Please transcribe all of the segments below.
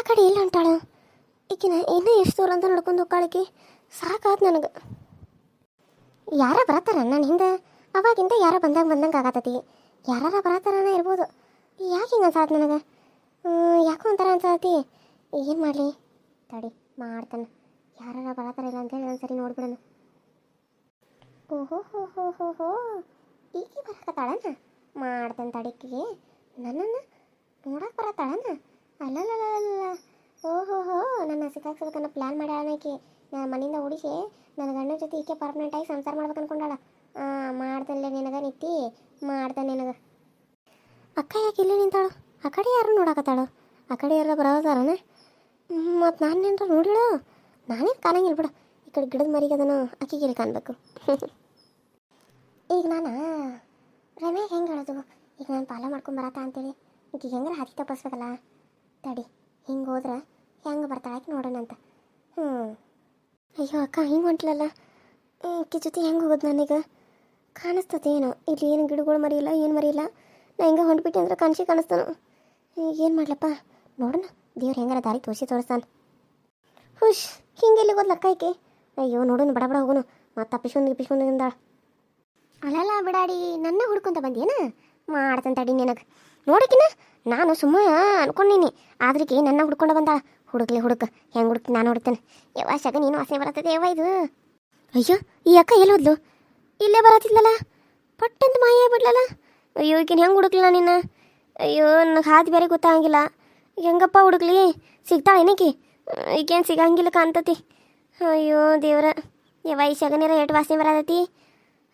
ಆ ಕಡೆ ಇಲ್ಲ ಹೊಂಟಾಳು ಈಕಿನ ಇನ್ನೂ ಎಷ್ಟು ದೂರ ಅಂತ ನಡ್ಕೊಂಡು ಹೋಗಾಳಿಕೆ ಸಾಕಾದ್ ನನಗೆ. ಯಾರ ಬರತ್ತಾರ ನನ್ನ ಹಿಂದೆ? ಅವಾಗಿಂದ ಯಾರ ಬಂದಾಗ ಬಂದಂಗೆ ಆಗತ್ತತಿ. ಯಾರಾರ ಬರತ್ತಾರನ ಇರ್ಬೋದು. ಯಾಕೆ ಹಿಂಗೆ ಅನ್ಸಾತ್ ನನಗೆ? ಯಾಕೋ ಒಂಥರ ಅನ್ಸಾತಿ. ಏನು ಮಾಡಲಿ? ತಡಿ, ಮಾಡ್ತಾನೆ. ಯಾರಾರ ಬರತ್ತಾರ ಇಲ್ಲ ಅಂತೇಳಿ ಒಂದ್ಸರಿ ನೋಡ್ಬಿಡೋಣ ಓಹೋ ಹೋ ಹೋ ಹೋ ಹೋ ಈಕೆ ಬರಕತ್ತಾಳನ? ಮಾಡ್ತಾನೆ ತಡಿಕಿಗೆ ನನ್ನನ್ನು ನೋಡಕ್ಕೆ ಬರತ್ತಾಳನ? ಅಲ್ಲಲ್ಲ ಓಹೋ ಹೋ ನನ್ನ ಸಿಕ್ಕಾಕ್ಸ್ಬೇಕನ್ನ ಪ್ಲ್ಯಾನ್ ಮಾಡ್ಯಾಳ ಆಕಿ ನಾನು ಮನೆಯಿಂದ ಓಡಿಸಿ ನನ್ನ ಗಂಡನ ಜೊತೆ ಈಕೆ ಪರ್ಮನೆಂಟ್ ಆಗಿ ಸಂಸಾರ ಮಾಡ್ಬೇಕು ಅನ್ಕೊಂಡಾಳ. ಮಾಡ್ದಲ್ಲೇ ನಿನಗ ನಿತ್ತಿ ಮಾಡ್ದೆ ನಿನಗ. ಅಕ್ಕ ಯಾಕೆ ಇಲ್ಲಿ ನಿಂತಾಳು? ಆ ಕಡೆ ಯಾರು ನೋಡಾಕತ್ತಾಳು? ಆ ಕಡೆ ಯಾರು ಬರೋದಾರನ? ಮತ್ತು ನಾನು ಏನಾರ ನೋಡಿಳು? ನಾನೇನು ಕಾಣಂಗಿಲ್ಲ ಬಿಡು. ಈ ಕಡೆ ಗಿಡದ ಮರಿಗೆ ಅದನ್ನು ಇಲ್ಲಿ ಕಾಣಬೇಕು. ಈಗ ನಾನು? ರಮ್ಯಾಗ ಹೆಂಗೆ ಹೇಳೋದು ಈಗ ನಾನು ಪಾಲ ಮಾಡ್ಕೊಂಡು ಬರತ್ತ ಅಂತೇಳಿ. ಈಗ ಹೆಂಗಾರ ಹಾಕಿ ತಪ್ಪಿಸ್ಬೇಕಲ್ಲ? ತಡಿ ಹಿಂಗೆ ಹೋದ್ರೆ ಹೆಂಗೆ ನೋಡೋಣ ಅಂತ. ಹ್ಞೂ ಅಯ್ಯೋ ಅಕ್ಕ, ಹಿಂಗೆ ಹೊಂಟ್ಲಲ್ಲ? ಅಕ್ಕಿ ಜೊತೆ ಹೆಂಗೆ ಹೋಗೋದು ನನಗೆ? ಕಾಣಿಸ್ತದೆ ಏನೋ, ಇಲ್ಲಿ ಏನು ಗಿಡಗಳು ಮರಿಯಿಲ್ಲ ಏನು ಮರಿಯಿಲ್ಲ ನಾ ಹಿಂಗೆ ಹೊಂಟ್ಬಿಟ್ಟೆ ಅಂದ್ರೆ ಕನ್ಸಿ ಕಾಣಿಸ್ತಾನು. ಏನು ಮಾಡ್ಲಪ್ಪ? ನೋಡೋಣ, ದೇವ್ರು ಹೆಂಗಾರ ದಾರಿ ತೋರಿಸಿ ತೋರಿಸ್ತಾನೆ. ಹುಷ್ ಹಿಂಗೆ ಎಲ್ಲಿ ಹೋದ್ಲಕ್ಕ ಐಕೆ ಅಯ್ಯೋ, ನೋಡೋಣ, ಬಡ ಬಡ ಹೋಗೋನು. ಮತ್ತೆ ತಪ್ಪಿಸ್ಕೊಂಡು ಗಿಪ್ಪಿಸ್ಕೊಂಡು ಅಂದಾಳ. ಅಲ್ಲಲ್ಲ ಬಿಡಾಡಿ, ನನ್ನ ಹುಡ್ಕೊಂತ ಬಂದೇನ ಮಾಡ್ತಂತಡಿ ತಡಿ ನಿನಗೆ. ನೋಡಕಿನ ನಾನು ಸುಮ್ಮ ಅನ್ಕೊಂಡಿನಿ. ಆದ್ರಿಕೆ ನನ್ನ ಹುಡ್ಕೊಂಡು ಬಂದಾಳ. ಹುಡುಕ್ಲಿ ಹುಡುಕ, ಹೆಂಗೆ ಹುಡುಕ್ ನಾನು ಹುಡುಕ್ತೇನೆ ಯವ್ವ ಶಗ, ನೀನು ವಾಸನೆ ಬರತ್ತದೆ ಯವ್ವ ಇದು. ಅಯ್ಯೋ, ಈ ಅಕ್ಕ ಎಲ್ಲಿ ಹೋದ್ಲು? ಇಲ್ಲೇ ಬರತ್ತಿದ್ಲಲ್ಲ ಪಟ್ಟಂತ ಮಾಯ ಬಿಡ್ಲಲ್ಲ ಅಯ್ಯೋ, ಈಕಿನ ಹೆಂಗೆ ಹುಡುಕ್ಲಿಲ್ಲ ನಿನ್ನ? ಅಯ್ಯೋ, ನನಗೆ ಹಾದಿ ಬೇರೆ ಗೊತ್ತಾಗಂಗಿಲ್ಲ ಹೆಂಗಪ್ಪ ಹುಡುಕ್ಲಿ? ಸಿಗ್ತಾಳೆ ಏನಕ್ಕೆ? ಈಗೇನು ಸಿಗಂಗಿಲ್ಲ ಕಾಣ್ತತಿ. ಅಯ್ಯೋ, ದೇವ್ರ. ಯವ್ವ, ಈ ಶಗನೇರ ಎಟ್ ವಾಸನೆ ಬರತೈತಿ?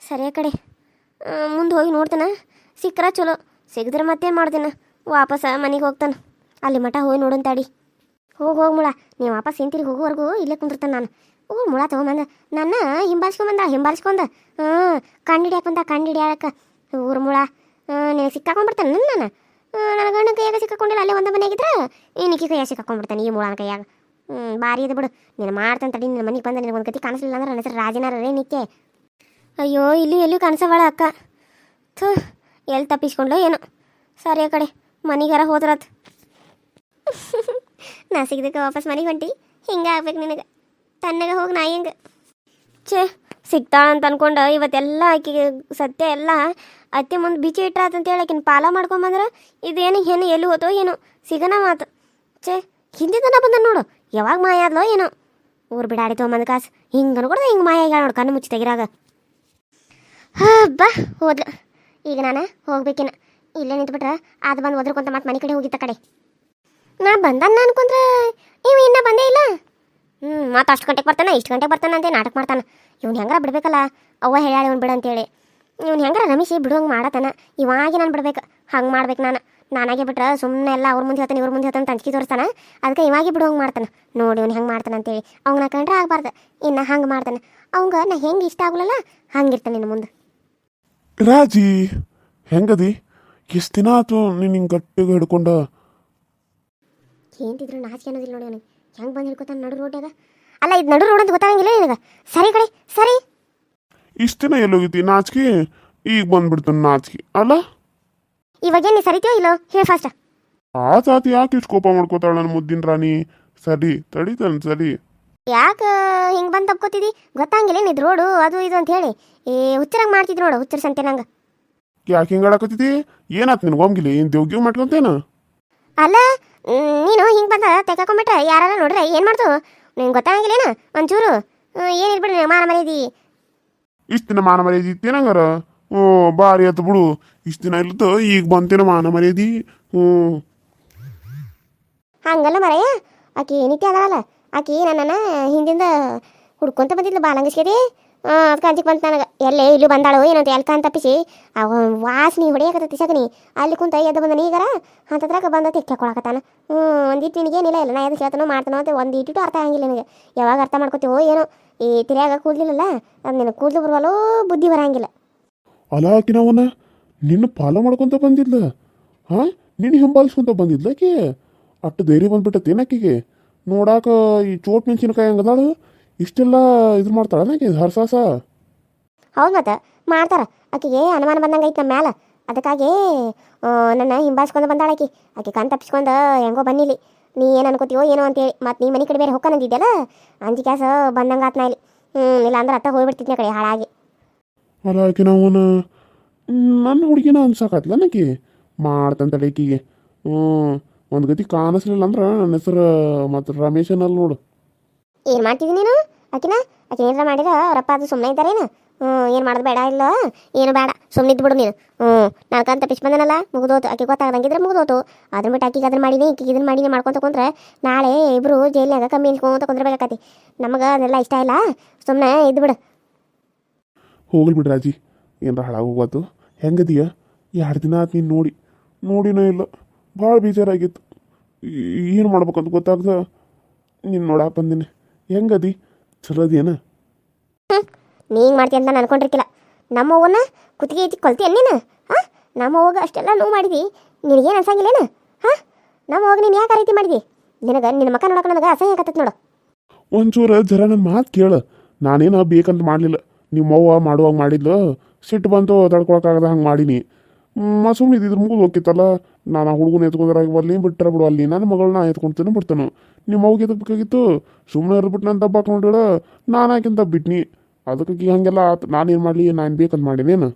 ಸರಿಯ ಕಡೆ. ಮುಂದೆ ಹೋಗಿ ನೋಡ್ತಾನ? ಸಿಕ್ಕರ ಚಲೋ. ಸಿಗದ್ರೆ ಮತ್ತೇನು ಮಾಡ್ತೀನ? ವಾಪಸ್ ಮನೆಗೆ ಹೋಗ್ತಾನೆ. ಅಲ್ಲಿ ಮಠ ಹೋಗಿ ನೋಡೋಣ ತಾಡಿ ಹೋಗಿ ಹೋಗಿ ಮುಳ. ನೀವು ವಾಪಸ್ ಹಿಂತಿರಿ ಹೋಗೋವರೆಗೂ ಇಲ್ಲೇ ಕುಂದಿರ್ತಾನೆ ನಾನು. ಓ, ಮುಳ ತೊಗೊಂಬಂದ. ನನ್ನ ಹಿಂಬಾಲಿಸ್ಕೊಂಬಂದ ಹಿಂಬಾಲಿಸ್ಕೊಂಡ ಹ್ಞೂ ಕಂಡು ಹಿಡಿಯಕ್ಕೆ ಬಂದ ಕಂಡು ಹಿಡಿಯಾಕ ಊರು ಮುಳ. ನಿನಗೆ ಸಿಕ್ಕಾಕೊಂಡ್ಬಿಡ್ತಾನೆ ನನ್ನ ನಾನು ನನ್ನ ಗಂಡನ ಕೈಯಾಗ ಸಿಕ್ಕಾಕೊಂಡಿಲ್ಲ. ಅಲ್ಲೇ ಒಂದು ಮನೆಯಾಗಿದ್ರೆ ಇನ್ನಿಕ್ಕಿ ಕೈಯಾಗ ಸಿಕ್ಕಾಕೊಂಡ್ಬಿಡ್ತಾನೆ ಈ ಮುಳನ ಕೈಯಾಗ. ಹ್ಞೂ ಭಾರಿ ಇದು ಬಿಡು. ನೀನು ಮಾಡ್ತಾನೆ ತಡಿ. ನಿನ್ನ ಮನೆಗೆ ಬಂದ ನಿನಗೆ ಒಂದು ಕತಿ ಕಾಣಿಸ್ಲಿಲ್ಲ ಅಂದ್ರೆ ನನ್ನ ಹೆಸರು ರಾಜನಾರ ನಿಕ್ಕೆ. ಅಯ್ಯೋ ಇಲ್ಲಿ ಎಲ್ಲೂ ಕಾಣಿಸಬೇಡ ಅಕ್ಕ. ಥೂ. ಎಲ್ಲಿ ತಪ್ಪಿಸ್ಕೊಂಡ್ಲೋ ಏನೋ. ಸರಿ ಆ ಕಡೆ, ಮನೆಗಾರ ಹೋದ್ರತ್. ನಾ ಸಿಗ್ದಕ್ಕೆ ವಾಪಸ್ ಮನೆಗೆ ಹೊಂಟಿ, ಹಿಂಗೆ ಆಗ್ಬೇಕು ನಿನಗೆ. ತನ್ನಗೆ ಹೋಗಿ ನಾ ಹೆಂಗೆ. ಛೇ, ಸಿಗ್ತಾಳ ಅಂತ ಅನ್ಕೊಂಡು ಇವತ್ತೆಲ್ಲ ಆಕಿಗೆ ಸತ್ಯ ಎಲ್ಲ ಅತ್ತೆ ಮುಂದೆ ಬಿಚ್ಚಿ ಇಟ್ರಾತಂತ ಹೇಳಿ ಆಕಿನ ಪಾಲ ಮಾಡ್ಕೊಂಬಂದ್ರೆ ಇದೇನು ಏನು ಎಲ್ಲಿ ಹೋತೋ ಏನೋ, ಸಿಗನ ಮಾತು. ಛೇ ಹಿಂದಿನ ಬಂದ ನೋಡು, ಯಾವಾಗ ಮಾಯ ಆದ್ಲೋ ಏನೋ. ಊರು ಬಿಡಾಡಿ ತೊಗೊಂಬಂದು ಕಾಸು ಹಿಂಗೆ ಅನ್ಕೊಡ್ದ ಹಿಂಗೆ ಮಾಯ ಆಗ್ಯಾಳ ನೋಡು, ಕಣ್ಣು ಮುಚ್ಚಿ ತೆಗಿರಾಗ. ಹಬ್ಬ, ಹೋದ್ಲ. ಈಗ ನಾನು ಹೋಗ್ಬೇಕಿನ. ಇಲ್ಲೇ ನಿಂತ್ಬಿಟ್ರೆ ಅದು ಬಂದು ಒದ್ರಕೊಂತ ಮತ್ತೆ ಮನೆ ಕಡೆ ಹೋಗಿತ್ತ ಕಡೆ. ನಾ ಬಂದನ್ನ ಅನ್ಕೊಂಡ್ರೆ ಇವ ಇನ್ನೂ ಬಂದೇ ಇಲ್ಲ. ಹ್ಞೂ ಮತ್ತೆ ಅಷ್ಟು ಗಂಟೆಗೆ ಬರ್ತಾನೆ, ಇಷ್ಟು ಗಂಟೆಗೆ ಬರ್ತಾನೆ ಅಂತ ನಾಟಕ ಮಾಡ್ತಾನೆ. ಇವ್ನು ಹೆಂಗಾರ ಬಿಡ್ಬೇಕಲ್ಲ, ಅವ್ವ ಹೇಳಿ ಇವ್ನು ಬಿಡು ಅಂತೇಳಿ. ಇವ್ನು ಹೆಂಗಾರ ರಮೇಶ್ ಬಿಡುವಂಗೆ ಮಾಡತಾನೆ, ಇವಾಗೆ ನಾನು ಬಿಡ್ಬೇಕು, ಹಂಗೆ ಮಾಡ್ಬೇಕು ನಾನು. ನಾನಾಗೆ ಬಿಟ್ರೆ ಸುಮ್ಮನೆ ಎಲ್ಲ ಅವ್ರ ಮುಂದೆ ಹೇಳ್ತಾನೆ, ಇವ್ರ ಮುಂದೆ ಹೇಳ್ತಾನೆ ತಂಚಿಕೆ ತೋರಿಸ್ತಾನೆ. ಅದಕ್ಕೆ ಇವಾಗೆ ಬಿಡುವಂಗೆ ಮಾಡ್ತಾನೆ. ನೋಡಿ ಇವ್ನು ಹೆಂಗೆ ಮಾಡ್ತಾನೆ ಅಂತೇಳಿ. ಅವ್ನ ಕಂಡ್ರೆ ಆಗಬಾರ್ದು, ಇನ್ನು ಹಂಗೆ ಮಾಡ್ತಾನೆ. ಅವಂಗೆ ನಾ ಹೆಂಗೆ ಇಷ್ಟ ಆಗಲ್ಲ ಹಂಗಿರ್ತಾನೆ ನಿನ್ನ ಮುಂದೆ. ರಾಜಿ ಹೆಂಗದಿ? ಎಷ್ಟು ದಿನ ಆತು ನೀನು ಹಿಂಗೆ ಗಟ್ಟಿಗೆ ಹಿಡ್ಕೊಂಡ? ಏಂತಿದ್ರು ನಾಚಿಕೆ ಅನ್ನೋದಿಲ್ಲ ನೋಡಿ ಅವನಿಗೆ. ಹೆಂಗೆ ಬಂದು ಹಿಡ್ಕೊತಾನೆ ನಡು ರೋಡ್ಯಾಗ ಅಲ್ಲ ಇದು ನಡು ರೋಡ್ ಅಂತ ಗೊತ್ತಾಗಂಗಿಲ್ಲ ನಿನಗೆ? ಸರಿ ಕಡೆ ಸರಿ. ಇಷ್ಟು ದಿನ ಎಲ್ಲೋಗಿದ್ದಿ ನಾಚಿಕೆ? ಈಗ ಬಂದ್ಬಿಡ್ತಾನೆ ನಾಚಿಕೆ ಅಲ್ಲ? ಇವಾಗೇನು ನೀ ಸರಿತೀಯೋ ಇಲ್ಲೋ? ಹೇಳಿ ಫಾಸ್ಟ್ ಆ ಜಾತಿ ಯಾಕೆ ಇಷ್ಟು ಕೋಪ ಮಾಡ್ಕೋತಾಳ ನನ್ನ ಮುದ್ದಿನ ರಾಣಿ? ಸರಿ ತಡಿತಾನೆ ಸರಿ. ಯಾಕೆ ಹಿಂಗೆ ಬಂದು ತಪ್ಕೋತಿದ್ದಿ ಗೊತ್ತಾಗಿಲ್ಲ ಇದು ರೋಡು ಅದು ಇದು ಅಂತ ಹೇಳಿ. ಏ ಹುಚ್ಚರಂಗೆ ಮಾಡ್ತಿದ್ರು ನೋಡು ಹುಚ್ಚರ ಸಂತೆ ನಂಗೆ. ಯಾಕೆ ಹಿಂಗೆ ಆಡಕತ್ತಿದ್ದಿ? ಏನಾತ್ ನಿನ್ಗೆ ಹೋಗಿಲ್ಲ ಏನು ದೇವ್ಗಿವ್ ಮಾಡ್ಕೊಂತೇನು? ಅಲ್ಲ ನೀನು ಹಿಂಗೆ ಬಂದ ತೆಗಾಕೊಂಬಿಟ್ರೆ ಯಾರಲ್ಲ ನೋಡ್ರೆ ಏನು ಮಾಡ್ತು ನಿಂಗೆ ಗೊತ್ತಾಗಿಲ್ಲೇನು ಒಂಚೂರು ಏನು ಬಿಡ್ರಿ ಮಾನ ಮರ್ಯಾದಿ. ಇಷ್ಟು ದಿನ ಮಾನ ಮರ್ಯಾದಿ ಇತ್ತೇನಂಗಾರ ಹ್ಞೂ ಭಾರಿ ಆಯ್ತು ಬಿಡು. ಇಷ್ಟು ದಿನ ಇಲ್ಲದ ಈಗ ಬಂತೇನ ಮಾನ ಮರ್ಯಾದಿ. ಹ್ಞೂ. ಹಂಗಲ್ಲ ಮರಯ್ಯ. ಆಕೆ ನಿತ್ಯ ಅದಲ್ಲ ಆಕಿ ನನ್ನನ್ನು ಹಿಂದಿಂದ ಹುಡ್ಕೊಂತ ಬಂದಿದ್ಲು ಬಾಲಂಗಸ್ಕೇರಿ ಅದಕ್ಕೆ ಅಂಜಿಕ್ ಬಂತು ನನಗೆ. ಎಲ್ಲೇ, ಇಲ್ಲಿ ಬಂದಾಳು ಏನಂತ ಎಲ್ಕ ಅಂತ ತಪ್ಪಿಸಿ ಅವ ವಾಸನೆ ಹೊಡಿಯಕತ್ತೈತಿ ಸಗನಿ ಅಲ್ಲಿ ಕುಂತ ಎದ್ದು ಬಂದ ನೀಗರ ಅಂತದ್ರಾಗ ಬಂದ ತಿಕ್ಕೊಳಕತ್ತಾನ ಹ್ಞೂ ಒಂದಿಟ್ಟು ನಿನಗೇನಿಲ್ಲ ಇಲ್ಲ ನಾ ಎದು ಹೇಳ್ತಾನೋ ಮಾಡ್ತಾನೋ ಅಂತ ಒಂದು ಇಟ್ಟು ಅರ್ಥ ಆಗಿಲ್ಲ ನನಗೆ. ಯಾವಾಗ ಅರ್ಥ ಮಾಡ್ಕೋತೀವೋ ಏನೋ. ಈ ತಿರ್ಯಾಗ ಕೂದ್ಲಿಲ್ಲಲ್ಲ ಅದು ನಿನಗೆ ಕೂದಲು ಬರುವಲ್ಲೋ ಬುದ್ಧಿ ಬರಂಗಿಲ್ಲ. ಅಲ್ಲ ಆಕಿನವನ ನಿನ್ನ ಫಾಲೋ ಮಾಡ್ಕೊಂತ ಬಂದಿದ್ಲ? ಹಾಂ, ನಿನ್ನ ಹಿಂಬಾಲಿಸ್ಕೊಂತ ಬಂದಿದ್ಲಾಕಿ ಅಟ್ಟು ಅಷ್ಟು ಧೈರ್ಯ ಬಂದ್ಬಿಟ್ಟ ಆಕಿಗೆ? ನೋಡಾಕ ಈ ಚೋಟ್ ಮೆಣಸಿನಕಾಯಿ ಹಂಗದಾಳು? ಇಷ್ಟೆಲ್ಲ ಇದು ಮಾಡ್ತಾಳ ಆಕೆ ಹರ್ಸಾಸ ಹೌದು ಮತ್ತೆ ಮಾಡ್ತಾರ. ಆಕಿಗೆ ಅನುಮಾನ ಬಂದಂಗೆ ಐತೆ ನಮ್ಮ ಮ್ಯಾಲ. ಅದಕ್ಕಾಗಿ ನನ್ನ ಹಿಂಬಾಲಿಸ್ಕೊಂಡು ಬಂದಾಳ ಆಕಿ. ಆಕೆ ಕಣ್ ತಪ್ಪಿಸ್ಕೊಂಡು ಹೆಂಗೋ ಬನ್ನಿಲಿ. ನೀ ಏನು ಅನ್ಕೋತೀವೋ ಏನೋ ಅಂತೇಳಿ. ಮತ್ತು ನೀ ಮನೆ ಕಡೆ ಬೇರೆ ಹೊಕ್ಕನಂದಿದ್ದೆಲ್ಲ ಅಂಜಿ ಕ್ಯಾಸ ಬಂದಂಗೆ ಆತ್ನ ಇಲ್ಲಿ. ಹ್ಞೂ ಇಲ್ಲ ಅಂದ್ರೆ ಅತ್ತ ಹೋಗ್ಬಿಡ್ತಿದ್ನ ಕಡೆ ಹಾಳಾಗಿ. ಅಲ್ಲ ಆಕೆ ನಾವು ನನ್ನ ಹುಡುಗಿನ ಅನ್ಸಾಕತ್ಲ ನಕಿ ಮಾಡ್ತಂತಡೆ ಈಕಿಗೆ. ಹ್ಞೂ ಒಂದು ಗತಿ ಕಾಣಿಸ್ಲಿಲ್ಲ ಅಂದ್ರೆ ನನ್ನ ಹೆಸರು ಮತ್ತು ರಮೇಶ್ ಅನ್ನಲ್ಲ ನೋಡು. ಏನು ಮಾಡ್ತಿದ್ದಿ ನೀನು? ಆಕಿನ ಆಕೆ ಏನಾರ ಮಾಡಿದ್ರೆ? ಅವರಪ್ಪ ಅದು ಸುಮ್ಮನೆ ಇದ್ದಾರೇನು? ಹ್ಞೂ ಏನು ಮಾಡೋದು ಬೇಡ ಇಲ್ಲ? ಏನು ಬೇಡ ಸುಮ್ಮನೆ ಇದ್ದು ಬಿಡು ನೀನು ಹ್ಞೂ ಅಂತ ತಪ್ಪಿಸಿ ಬಂದನಲ್ಲ ಮುಗಿದೋತು. ಆಕೆ ಗೊತ್ತಾಗದಂಗಿದ್ರೆ ಮುಗಿದೋತು. ಅದನ್ನ ಬಿಟ್ಟು ಆಕಿಗೆ ಅದನ್ನ ಮಾಡೀನಿ ಈಕಿಗೆ ಇದನ್ನ ಮಾಡೀನಿ ಮಾಡ್ಕೊಂತ ಕುಂತ್ರೆ ನಾಳೆ ಇಬ್ಬರು ಜೈಲಿನಾಗ ಕಮ್ಮಿ ಇಟ್ಕೊಂತ ಕುಂದ್ರಬೇಕಾಕತಿ ನಮಗೆ ಅದೆಲ್ಲ ಇಷ್ಟ ಇಲ್ಲ. ಸುಮ್ಮನೆ ಇದ್ದು ಬಿಡು ಹೋಗ್ಲಿ ಬಿಡ್ರಾಜಿ ರಾಜಿ. ಏನಾರ ಹಾಳಾಗಿ ಹೋಗ್ಬಾರ್ದು ಹೆಂಗದೀಯ? ಎರಡು ದಿನ ಆತು ನೀನು ನೋಡಿ. ನೋಡಿನೋ ಇಲ್ಲ. ಭಾಳ ಬೇಜಾರಾಗಿತ್ತು. ಏನು ಮಾಡ್ಬೇಕಂತ ಗೊತ್ತಾಗ್ದ? ನೀನು ನೋಡಕ್ಕೆ ಬಂದಿನಿ. ಹೆಂಗದಿ? ಚಲೋ ಅದೇನ ನೀ ಹಿಂಗೆ ಮಾಡ್ತಿ ಅಂತ ನಾನು ಅನ್ಕೊಂಡಿರ್ಕಿಲ್ಲ. ನಮ್ಮ ಅವನ ಕುತ್ತಿಗೆ ಐತಿ ಕೊಲ್ತೀಯ ನೀನು? ಹಾಂ? ನಮ್ಮ ಅವಾಗ ಅಷ್ಟೆಲ್ಲ ನೋವು ಮಾಡಿದಿ. ನಿನಗೇನು ಅನ್ಸಂಗಿಲ್ಲೇನು ಹಾಂ? ನಮ್ಮ ಅವಾಗ ನೀನು ಯಾಕೆ ರೀತಿ ಮಾಡಿದಿ? ನಿನಗೆ ನಿನ್ನ ಮಕ್ಕ ನೋಡಕ್ಕೆ ನನಗೆ ಅಸಹ್ಯ ಆಗತ್ತೈತೆ ನೋಡು. ಒಂಚೂರು ಜರ ನನ್ನ ಮಾತು ಕೇಳು. ನಾನೇನು ಬೇಕಂತ ಮಾಡಲಿಲ್ಲ. ನಿಮ್ಮವ್ವ ಮಾಡುವಾಗ ಮಾಡಿದ್ಲು. ಸಿಟ್ಟು ಬಂತು ತಡ್ಕೊಳಕ್ಕಾಗದ ಹಂಗೆ ಮಾಡೀನಿ. ಸುಮ್ಮನೆ ಇದ್ರ ಮುಗಿದು ಹೋಗಿತ್ತಲ್ಲ ನಾನು ಆ ಹುಡುಗನ ಎತ್ಕೊಂಡ್ರೆ ಬರಲಿ ಬಿಟ್ಟರೆ ಬಿಡು ಅಲ್ಲಿ ನನ್ನ ಮಗಳನ್ನ ಎತ್ಕೊಂತೇನೆ ಬಿಡ್ತಾನು. ನಿಮ್ಮ ಅವ್ಗೆ ಎದಕ್ಕೆ ಬೇಕಾಗಿತ್ತು ಸುಮ್ಮನೆ ಇರ್ಬಿಟ್ಟು ನಾನು ದಬ್ಬಾಕ್ ನೋಡಿಡ ನಾನು ಹಾಕಿಂತ ಬಿಟ್ನಿ? ಅದಕ್ಕೆ ಹಂಗೆಲ್ಲ ನಾನು ನಾನೇನು ಮಾಡಲಿ? ನಾನು ಬೇಕಂತ ಮಾಡಿನೇನು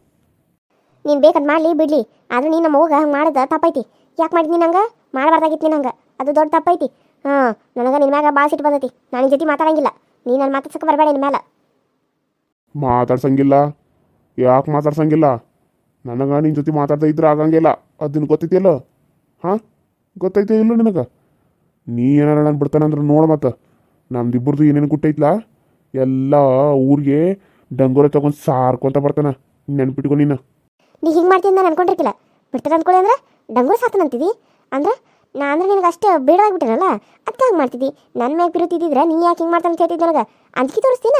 ನೀನು ಬೇಕಂತ ಮಾಡಲಿ ಬಿಡ್ಲಿ. ಆದ್ರೆ ನೀನು ನಮ್ಮ ಅವ್ಗ ಹಂಗೆ ಮಾಡಿದ? ತಪ್ಪೈತಿ. ಯಾಕೆ ಮಾಡಿದ್ನಿ ನಂಗೆ? ಮಾಡಬಾರ್ದಾಗಿತ್ತು ನಂಗೆ. ಹಂಗೆ ಅದು ದೊಡ್ಡ ತಪ್ಪೈತಿ. ಹಾಂ ನನಗೆ ನಿನ್ನ ಮ್ಯಾಗ ಭಾಳ ಸಿಟ್ಟು ಬಂದೈತಿ. ನಾನು ನಿನ್ನ ಜೊತೆ ಮಾತಾಡಂಗಿಲ್ಲ. ನೀ ನನ್ನ ಮಾತಾಡ್ಸಕ್ಕೆ ಬರಬೇಡ ನಿನ್ನ ಮೇಲೆ ಮಾತಾಡ್ಸಂಗಿಲ್ಲ. ಯಾಕೆ ಮಾತಾಡ್ಸಂಗಿಲ್ಲ? ನನಗೆ ನಿನ್ನ ಜೊತೆ ಮಾತಾಡ್ತಾ ಇದ್ರೆ ಆಗಂಗಿಲ್ಲ. ಅದನ್ನ ಗೊತ್ತೈತಿಯಲ್ಲ? ಹಾಂ? ಗೊತ್ತೈತೆ ಇಲ್ಲ ನಿನಗೆ? ನೀ ಏನಾರ ನಾನು ಬಿಡ್ತಾನಂದ್ರೆ ನೋಡು ಮತ್ತೆ. ನಮ್ದಿಬ್ಬರದು ಏನೇನು ಗುಟ್ಟೈತ್ಲ? ಎಲ್ಲ ಊರಿಗೆ ಡಂಗೋರ ತಗೊಂಡು ಸಾರ್ಕೊಂತ ಬರ್ತಾನ. ನೆನ್ಪಿಟ್ಕೊ ನೀನು. ನೀ ಹಿಂಗೆ ಮಾಡ್ತೀನಿ ನಾನು ಅನ್ಕೊಂಡಿರ್ಕಿಲ್ಲ ಬಿಡ್ತಾರೆ ಅನ್ಕೊಳ್ಳಿ ಅಂದ್ರೆ ಡಂಗೂರ ಸಾತನಂತಿದ್ದಿ ಅಂದ್ರೆ ನಾ ಅಂದ್ರೆ ನಿನಗೆ ಅಷ್ಟೇ ಬೇಡವಾಗ್ಬಿಟ್ಟಿರಲ್ಲ ಅದಕ್ಕೆ ಹಂಗೆ ಮಾಡ್ತಿದ್ದಿ ನನ್ನ ಮ್ಯಾಗ ಇದ್ದಿದ್ರೆ ನೀ ಯಾಕೆ ಹಿಂಗೆ ಮಾಡ್ತಾನೆ ಕೇಳ್ತಿದ್ದೆ ನನಗೆ. ಅಂಜಿಕೆ ತೋರಿಸ್ತೀನ?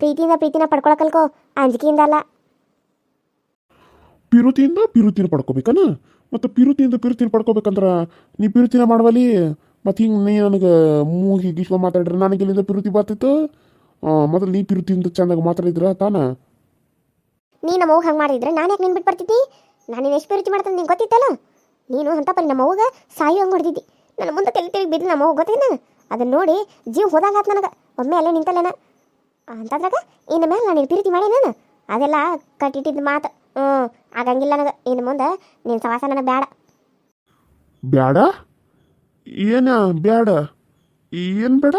ಪ್ರೀತಿಯಿಂದ ಪ್ರೀತಿನ ಪಡ್ಕೊಳಕಲ್ಕೋ ಅಂಜಿಕೆಯಿಂದ ಅಲ್ಲ. ಪಿರುತಿಯಿಂದ ಪಿರುತಿನ ಪಡ್ಕೋಬೇಕನ? ಮತ್ತು ಪಿರುತಿಯಿಂದ ಪಿರುತಿನ ಪಡ್ಕೋಬೇಕಂದ್ರೆ ನೀ ಪಿರುತಿನ ಮಾಡುವಲ್ಲಿ? ಮತ್ತು ಹಿಂಗೆ ನೀ ನನಗೆ ಮೂಗಿ ಗೀಸ್ಕೊಂಡು ಮಾತಾಡಿದ್ರೆ, ನನಗೆ ಇಲ್ಲಿಂದ ಪಿರುತಿ ಬರ್ತಿತ್ತು? ಮತ್ತು ನೀ ಪಿರುತಿಯಿಂದ ಚಂದಾಗ ಮಾತಾಡಿದ್ರೆ ತಾನ? ನೀ ನಮ್ಮ ಹಂಗೆ ಮಾಡಿದ್ರೆ, ನಾನು ಯಾಕೆ ನಿನ್ ಬಿಟ್ಟು ಬರ್ತಿದ್ದಿ? ನಾನು ಎಷ್ಟು ಪಿರುತಿ ಮಾಡ್ತಾನೆ ನಿಂಗೆ ಗೊತ್ತಿತ್ತಲ್ಲ? ನೀನು ಅಂತ ಪರಿ ನಮ್ಮ ಅವ್ವಗೆ ಸಾಯಿ ಹಂಗೆ ಹೊಡೆದಿದ್ದಿ. ನನ್ನ ಮುಂದೆ ತೆಲಿ ತೆಲಿಗೆ ಬಿದ್ದು ನಮ್ಮ ಅವ್ವ ಗೊತ್ತೇನ? ಅದನ್ನು ನೋಡಿ ಜೀವ ಆತು ನನಗೆ, ಒಮ್ಮೆ ಅಲ್ಲೇ ನಿಂತಲ್ಲೇನ? ಅಂತಂದ್ರಾಗ ಇನ್ನು ಮೇಲೆ ನಾನು ಪಿರುತಿ ಮಾಡಿ ನಾನು ಅದೆಲ್ಲ ಕಟ್ಟಿಟ್ಟಿದ್ದು ಮಾತು. ಹ್ಞೂ ಆಗಂಗಿಲ್ಲ ನನಗೆ. ಇನ್ನು ಮುಂದೆ ನಿನ್ನ ಸವಾಸ ನನಗೆ ಬೇಡ ಬೇಡ ಏನ ಬೇಡ ಏನು ಬೇಡ?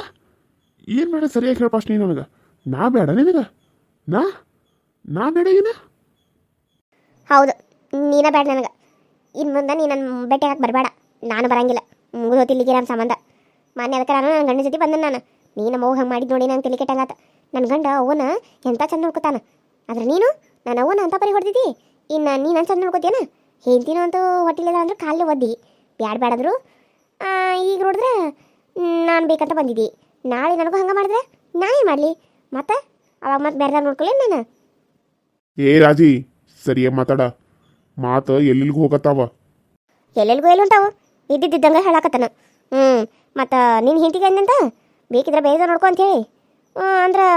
ಏನು ಬೇಡ? ಸರಿಯಾಗಿ ಹೇಳ ಫಸ್ಟ್ ನೀ ನನಗೆ. ನಾ ಬೇಡ ನಿನಗೆ? ನಾ? ನಾ ಬೇಡ ಏನ? ಹೌದು ನೀನ ಬೇಡ ನನಗೆ. ಇನ್ನು ಮುಂದೆ ನೀ ನನ್ನ ಭೇಟಿ ಆಗಕ್ಕೆ ಬರಬೇಡ ನಾನು ಬರಂಗಿಲ್ಲ. ಮುಗಿದು ಇಲ್ಲಿಗೆ ನಮ್ಮ ಸಂಬಂಧ. ಮೊನ್ನೆ ಅದಕ್ಕೆ ನಾನು ನನ್ನ ಗಂಡನ ಜೊತೆ ಬಂದೆ ನಾನು. ನೀನು ಮೋಹ ಹಂಗೆ ಮಾಡಿದ್ದು ನೋಡಿ ನಂಗೆ ತಲೆ ಕೆಟ್ಟಂಗಾತ. ನನ್ನ ಗಂಡ ಅವನ ಎಂಥ ಚಂದ ನೋಡ್ಕೊತಾನ. ಆದ್ರೆ ನೀನು? ನನ್ನ ಅವನ ಅಂತ ಪರಿ ಹೊಡೆದಿದ್ದಿ? ಇನ್ನು ನೀ ನನ್ನ ಚಂದ ನೋಡ್ಕೋತೀಯನ ಹೇಳ್ತೀನೋ ಅಂತೂ ಹೊಟ್ಟಿಲಿಲ್ಲ ಅಂದ್ರೆ ಕಾಲು ಒದ್ದಿ. ಬ್ಯಾಡ ಬ್ಯಾಡಂದ್ರು ಈಗ ನೋಡಿದ್ರೆ ನಾನು ಬೇಕಂತ ಬಂದಿದ್ದಿ. ನಾಳೆ ನನಗೂ ಹಂಗೆ ಮಾಡಿದ್ರೆ? ನಾನೇ ಮಾಡಲಿ. ಮತ್ತೆ? ಅವಾಗ ಮತ್ತೆ ಬೇರೆ ನೋಡ್ಕೊಳ್ಳಿ ನಾನು? ಏ ರಾಜಿ ಸರಿಯಾಗಿ ಮಾತಾಡ. ಮಾತು ಎಲ್ಲಿಗೂ ಹೋಗತ್ತಾವ? ಎಲ್ಲೆಲ್ಗೂ ಎಲ್ಲಿ ಉಂಟಾವು ಇದ್ದಿದ್ದಂಗೆ ಹೇಳಾಕತ್ತಾನ. ಹ್ಞೂ ಮತ್ತು ನಿನ್ನ ಹಿಂತಿಗೆ ಅಂದಂತ? ಬೇಕಿದ್ರೆ ಬೇರೆ ನೋಡ್ಕೊ ಅಂತೇಳಿ ಹ್ಞೂ ಅಂದ್ರೆ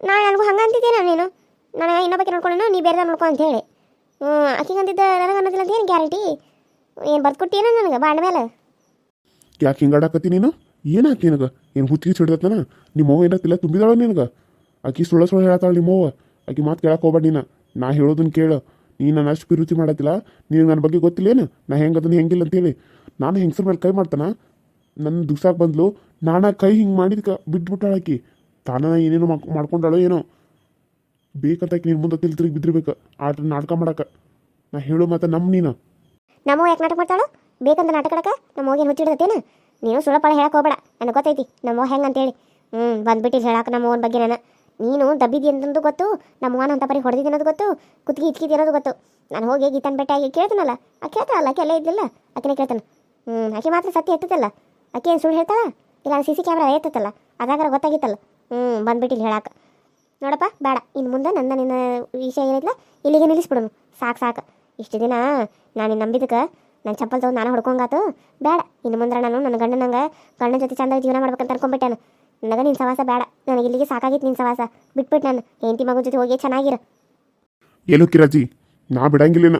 ನಾಳೆ ನನಗೂ ಹಂಗೆ ಅಂತಿದ್ದೇನೆ ನೀನು? ನನಗೆ ಇನ್ನೊಬ್ಬಕ್ಕೆ ನೋಡ್ಕೊಂಡು ನೀ ಬೇರೆ ನೋಡ್ಕೊ ಅಂತ ಹೇಳಿ ಆಕಿಗೆ ಅಂತಿದ್ದ ನನಗೆ ಅನ್ನೋದಿಲ್ಲ ಅಂತ ಏನು ಗ್ಯಾರಂಟಿ ಏನು ಬರ್ಕೊಟ್ಟೇನೋ ನನಗೆ, ಬಾಂಡ ಮೇಲೆ ಯಾಕೆ ಹಿಂಗಾಡಕತ್ತಿ ನೀನು? ಏನಾಯ್ತು ನಿನಗೆ? ಏನು ಹುಚ್ಚಿಗೆ ಸಿಡ್ದತ್ತನ ನಿಮ್ಮ ಅವ್ವ ಏನಾಗ್ತಿಲ್ಲ, ತುಂಬಿದಾಳ ನಿನಗೆ? ಆಕಿ ಸುಳ್ಳ ಸುಳ್ಳು ನಿಮ್ಮ ಅವ್ವ. ಆಕಿ ಮಾತು ಕೇಳಕ್ಕೆ ಹೋಗ್ಬೇಡ ನೀನು. ನಾ ಹೇಳೋದನ್ನ ಕೇಳು. ನೀ ನನ್ನ ಅಷ್ಟು ಪಿರುಚಿ ಮಾಡತ್ತಿಲ್ಲ. ನೀನು ನನ್ನ ಬಗ್ಗೆ ಗೊತ್ತಿಲ್ಲೇನು? ನಾ ಹೆಂಗೆ ಅದನ್ನು ಹೆಂಗಿಲ್ಲ ಅಂತೇಳಿ. ನಾನು ಹೆಂಗಸ್ರ ಮೇಲೆ ಕೈ ಮಾಡ್ತಾನ? ನನ್ನ ದುಗ್ಸಾಕ್ ಬಂದ್ಲು, ನಾನು ಕೈ ಹಿಂಗೆ ಮಾಡಿದ್ಕ ಬಿಟ್ಬಿಟ್ಟಾಳ ಆಕಿ. ತಾನ ಏನೇನೋ ಮಾಡ್ ಮಾಡ್ಕೊಂಡಾಳೋ ಏನೋ. ಬೇಕಂತ ನೀನು ಮುಂದೆ ತಿಳಿ ತಿರುಗಿ ಬಿದ್ದಿರ್ಬೇಕು. ಆಟ ನಾಟಕ ಮಾಡಕ್ಕೆ. ನಾ ಹೇಳೋ ಮತ್ತೆ ನಮ್ಮ ನೀನು. ನಮ್ಮ ಯಾಕೆ ನಾಟಕ ಮಾಡ್ತಾಳು? ಬೇಕಂತ ನಾಟಕ ಮಾಡಕ್ಕೆ ನಮ್ಮ ಹೋಗಿ ಹುಚ್ಚಿಡ್ತೇನ ನೀನು ಸುಳಪಾಳ ಹೇಳಕ್ಕೆ ಹೋಗ್ಬೇಡ. ನನಗೆ ಗೊತ್ತೈತಿ, ನಮ್ಮ ಹೆಂಗೆ ಅಂತೇಳಿ. ಹ್ಞೂ ಬಂದ್ಬಿಟ್ಟು ಹೇಳಕ್ಕೆ ನಮ್ಮ ಓನ್ ಬಗ್ಗೆ ನಾನು. ನೀನು ದಬ್ಬಿದಿ ಅಂತಂದು ಗೊತ್ತು, ನಮ್ಮ ಓನ್ ಅಂತ ಪರಿ ಹೊಡೆದಿದ್ದು ಅನ್ನೋದು ಗೊತ್ತು, ಕುತ್ತಿಗೆ ಇಚ್ಕಿದ್ದು ಅನ್ನೋದು ಗೊತ್ತು. ನಾನು ಹೋಗಿ ಗೀತನ್ ಬೆಟ್ಟಾಗಿ ಕೇಳ್ತಾನಲ್ಲ ಆ ಕೇಳ್ತಾಳಲ್ಲ, ಆಕೆ ಎಲ್ಲ ಇದ್ದಿಲ್ಲ ಆಕೆನೇ ಕೇಳ್ತಾನೆ. ಹ್ಞೂ ಆಕೆ ಮಾತ್ರ ಸತ್ಯ ಎತ್ತಲ್ಲ ಆಕೆ ಏನು ಸುಳ್ಳು ಹೇಳ್ತಾಳ? ಇಲ್ಲ ಸಿ ಸಿ ಕ್ಯಾಮ್ರಾ ಎತ್ತತ್ತಲ್ಲ, ಅದಾಗಾರ ಗೊತ್ತಾಗಿತ್ತಲ್ಲ. ಹ್ಞೂ ಬಂದ್ಬಿಟ್ಟು ಇಲ್ಲಿ ಹೇಳಕ್ಕೆ. ನೋಡಪ್ಪ, ಬೇಡ. ಇನ್ನು ಮುಂದೆ ನನ್ನ ನಿನ್ನ ವಿಷಯ ಏನಿಲ್ಲ ಇಲ್ಲಿಗೆ ನಿಲ್ಲಿಸ್ಬಿಡೋನು. ಸಾಕು ಸಾಕು. ಇಷ್ಟು ದಿನ ನಾನು ನಂಬಿದಕ್ಕೆ ನನ್ನ ಚಪ್ಪಲ್ ತಗೊಂಡು ನಾನು ಹೊಡ್ಕೊಂಗಾತು. ಬೇಡ ಇನ್ನು ಮುಂದೆ ನಾನು ನನ್ನ ಗಂಡನಂಗೆ ಗಂಡನ ಜೊತೆ ಚಂದಾಗಿ ಜೀವನ ಮಾಡ್ಬೇಕಂತ ಅನ್ಕೊಂಡ್ಬಿಟ್ಟಾನು ನನಗೆ ನಿನ್ನ ಸವಾಸ ಬೇಡ. ನನಗೆ ಇಲ್ಲಿಗೆ ಸಾಕಾಗಿತ್ತು ನಿನ್ನ ಸವಾಸ. ಬಿಟ್ಬಿಟ್ಟು ನಾನು. ಹೆಂಡತಿ ಮಗನ ಜೊತೆ ಹೋಗಿ ಚೆನ್ನಾಗಿರು. ಏನು ಕಿರಾಜಿ? ನಾ ಬಿಡಂಗಿಲ್ಲ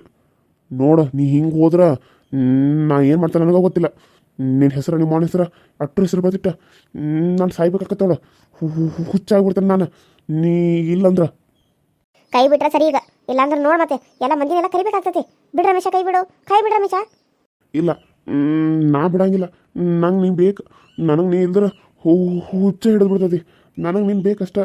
ನೋಡು, ನೀ ಹಿಂಗೆ ಹೋದ್ರ, ನಾ ಏನು ಮಾಡ್ತಾನೆ ನನಗೆ ಗೊತ್ತಿಲ್ಲ. ನಿನ್ನ ಹೆಸರು ನಿಮ್ಮ ಅವನ ಹೆಸರು ಅಟ್ರ ಹೆಸರು ಬದಿಟ್ಟ ನಾನು ಸಾಯ್ಬೇಕಾಗತ್ತವಳ ಹುಚ್ಚಾಗ್ಬಿಡ್ತೇನೆ ನಾನು. ನೀ ಇಲ್ಲಂದ್ರ? ಕೈ ಬಿಟ್ರೆ ಸರಿ ಈಗ. ಇಲ್ಲಾಂದ್ರೆ ನೋಡ್ ಮತ್ತೆ. ಎಲ್ಲ ಮಂದಿನೆಲ್ಲ ಕರಿಬೇಕಾಗ್ತತಿ ಬಿಡ ರಮೇಶ ಕೈ ಬಿಡು. ಕೈ ಬಿಡ ರಮೇಶ. ಇಲ್ಲ. ನಾ ಬಿಡಂಗಿಲ್ಲ. ನಂಗೆ ನೀನು ಬೇಕು. ನನಗೆ ನೀ ಇಲ್ದ್ರೆ ಹುಚ್ಚ ಹಿಡಿದು ಬಿಡ್ತತಿ ನನಗೆ ನೀನು ಬೇಕಷ್ಟ.